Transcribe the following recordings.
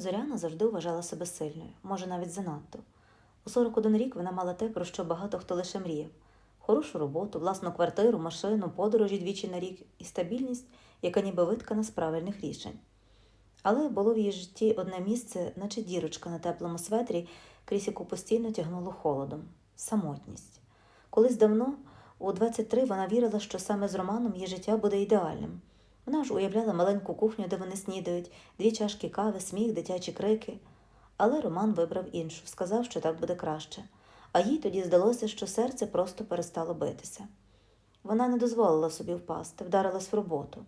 Зоряна завжди вважала себе сильною, може навіть занадто. У 41 рік вона мала те, про що багато хто лише мріяв: хорошу роботу, власну квартиру, машину, подорожі двічі на рік і стабільність, яка ніби виткана з правильних рішень. Але було в її житті одне місце, наче дірочка на теплому светрі, крізь яку постійно тягнуло холодом самотність. Колись давно, у 23, вона вірила, що саме з Романом її життя буде ідеальним. Вона ж уявляла маленьку кухню, де вони снідають, дві чашки кави, сміх, дитячі крики. Але Роман вибрав іншу, сказав, що так буде краще. А їй тоді здалося, що серце просто перестало битися. Вона не дозволила собі впасти, вдарилась в роботу.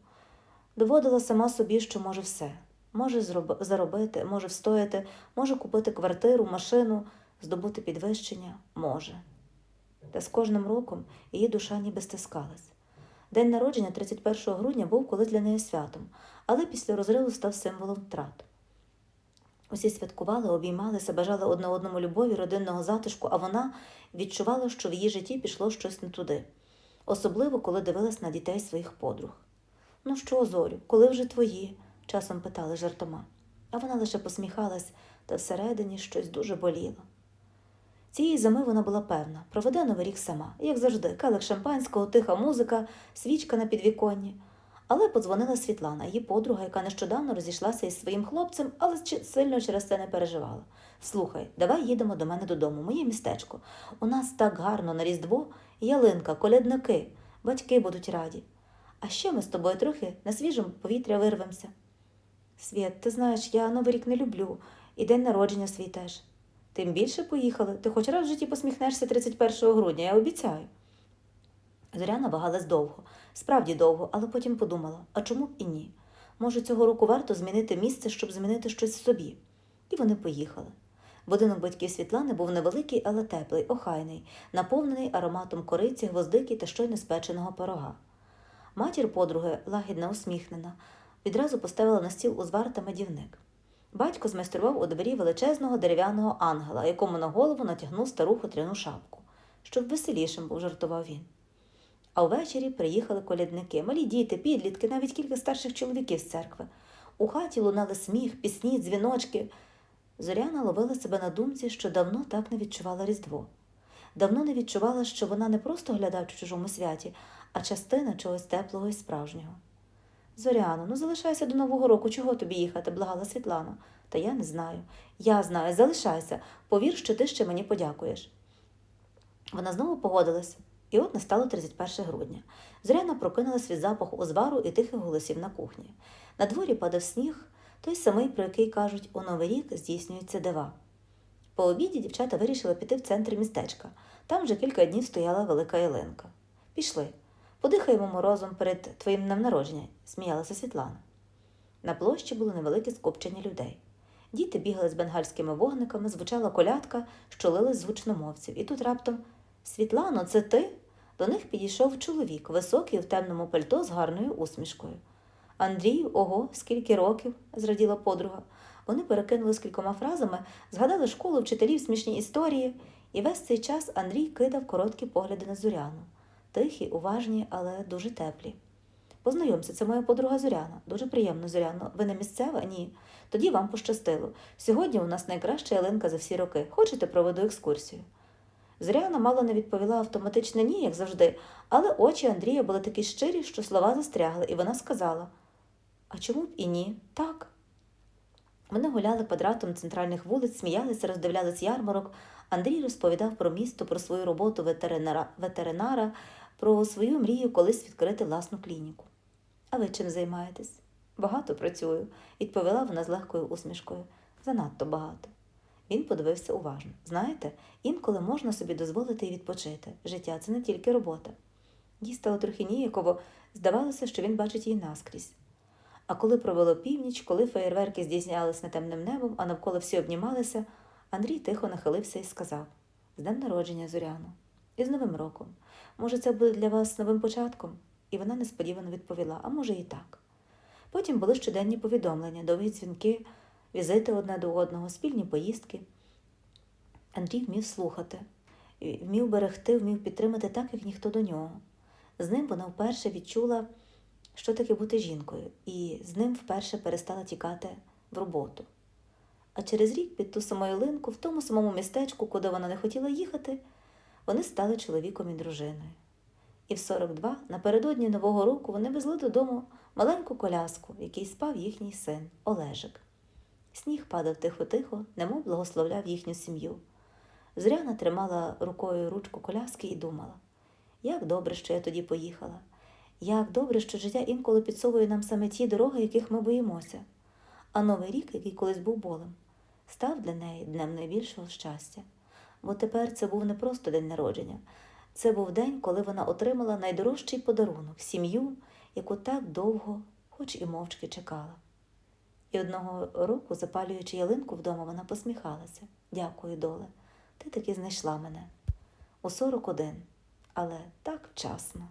Доводила сама собі, що може все. Може заробити, може встояти, може купити квартиру, машину, здобути підвищення, може. Та з кожним роком її душа ніби стискалась. День народження 31 грудня був колись для неї святом, але після розриву став символом втрат. Усі святкували, обіймалися, бажали одне одному любові, родинного затишку, а вона відчувала, що в її житті пішло щось не туди, особливо коли дивилась на дітей своїх подруг. Ну що, Зорю, коли вже твої? часом питали жартома. А вона лише посміхалась, та всередині щось дуже боліло. Цієї зими вона була певна, проведе новий рік сама, як завжди, келих шампанського, тиха музика, свічка на підвіконні. Але подзвонила Світлана, її подруга, яка нещодавно розійшлася із своїм хлопцем, але сильно через це не переживала. Слухай, давай їдемо до мене додому, моє містечко. У нас так гарно на Різдво, ялинка, колядники, батьки будуть раді. А ще ми з тобою трохи на свіжому повітря вирвемося. Світ, ти знаєш, я Новий рік не люблю, і день народження свій теж. Тим більше поїхали. Ти хоч раз в житті посміхнешся 31 грудня, я обіцяю. Зоряна вагалась довго, справді довго, але потім подумала, а чому б і ні? Може, цього року варто змінити місце, щоб змінити щось в собі. І вони поїхали. Будинок батьків Світлани був невеликий, але теплий, охайний, наповнений ароматом кориці, гвоздики та щойно спеченого пирога. Матір подруги, лагідна, усміхнена, відразу поставила на стіл узвар та медівник. Батько змайстрував у дворі величезного дерев'яного ангела, якому на голову натягнув стару хутряну шапку, щоб веселішим був, жартував він. А ввечері приїхали колядники, малі діти, підлітки, навіть кілька старших чоловіків з церкви. У хаті лунали сміх, пісні, дзвіночки. Зоряна ловила себе на думці, що давно так не відчувала Різдво. Давно не відчувала, що вона не просто глядач у чужому святі, а частина чогось теплого і справжнього. Зоряно, ну залишайся до Нового року, чого тобі їхати, благала Світлана. Та я не знаю. Я знаю, залишайся. Повір, що ти ще мені подякуєш. Вона знову погодилась, і от настало 31 грудня. Зоряна прокинулась від запаху узвару і тихих голосів на кухні. На дворі падав сніг, той самий, про який кажуть, у Новий рік здійснюються дива. По обіді дівчата вирішили піти в центр містечка. Там вже кілька днів стояла велика ялинка. Пішли. Подихаємо морозом перед твоїм днем народження, сміялася Світлана. На площі було невелике скупчення людей. Діти бігали з бенгальськими вогниками, звучала колядка, що лилась з гучномовців. І тут раптом Світлано, це ти? До них підійшов чоловік, високий в темному пальто з гарною усмішкою. Андрію, ого, скільки років, зраділа подруга. Вони перекинули з кількома фразами, згадали школу, вчителів, смішні історії, і весь цей час Андрій кидав короткі погляди на Зоряну. Тихі, уважні, але дуже теплі. Познайомся, це моя подруга Зоряна. Дуже приємно, Зоряно. Ви не місцева? Ні. Тоді вам пощастило. Сьогодні у нас найкраща ялинка за всі роки. Хочете проведу екскурсію? Зоряна мало не відповіла автоматично ні, як завжди, але очі Андрія були такі щирі, що слова застрягли, і вона сказала: А чому б і ні? Так. Вони гуляли квадратом центральних вулиць, сміялися, роздивлялись ярмарок. Андрій розповідав про місто, про свою роботу ветеринара, ветеринара, про свою мрію колись відкрити власну клініку. А ви чим займаєтесь? Багато працюю, відповіла вона з легкою усмішкою. Занадто багато. Він подивився уважно. Знаєте, інколи можна собі дозволити і відпочити. Життя це не тільки робота. Їй стало трохи ніяково, здавалося, що він бачить її наскрізь. А коли провело північ, коли феєрверки здійснялись над темним небом, а навколо всі обнімалися, Андрій тихо нахилився і сказав з днем народження, Зоряно, і з Новим роком. Може, це буде для вас новим початком? І вона несподівано відповіла, а може і так. Потім були щоденні повідомлення, довгі дзвінки, візити одне до одного, спільні поїздки. Андрій вмів слухати, вмів берегти, вмів підтримати так, як ніхто до нього. З ним вона вперше відчула, що таке бути жінкою, і з ним вперше перестала тікати в роботу. А через рік під ту саму ялинку, в тому самому містечку, куди вона не хотіла їхати, вони стали чоловіком і дружиною. І в 42, напередодні Нового року, вони везли додому маленьку коляску, в якій спав їхній син Олежик. Сніг падав тихо-тихо, немов благословляв їхню сім'ю. Зоряна тримала рукою ручку коляски і думала, як добре, що я тоді поїхала, як добре, що життя інколи підсовує нам саме ті дороги, яких ми боїмося. А новий рік, який колись був болем, став для неї днем найбільшого щастя. Бо тепер це був не просто день народження, це був день, коли вона отримала найдорожчий подарунок сім'ю, яку так довго, хоч і мовчки чекала. І одного року, запалюючи ялинку вдома, вона посміхалася. Дякую, доле, ти таки знайшла мене. У 41, але так вчасно.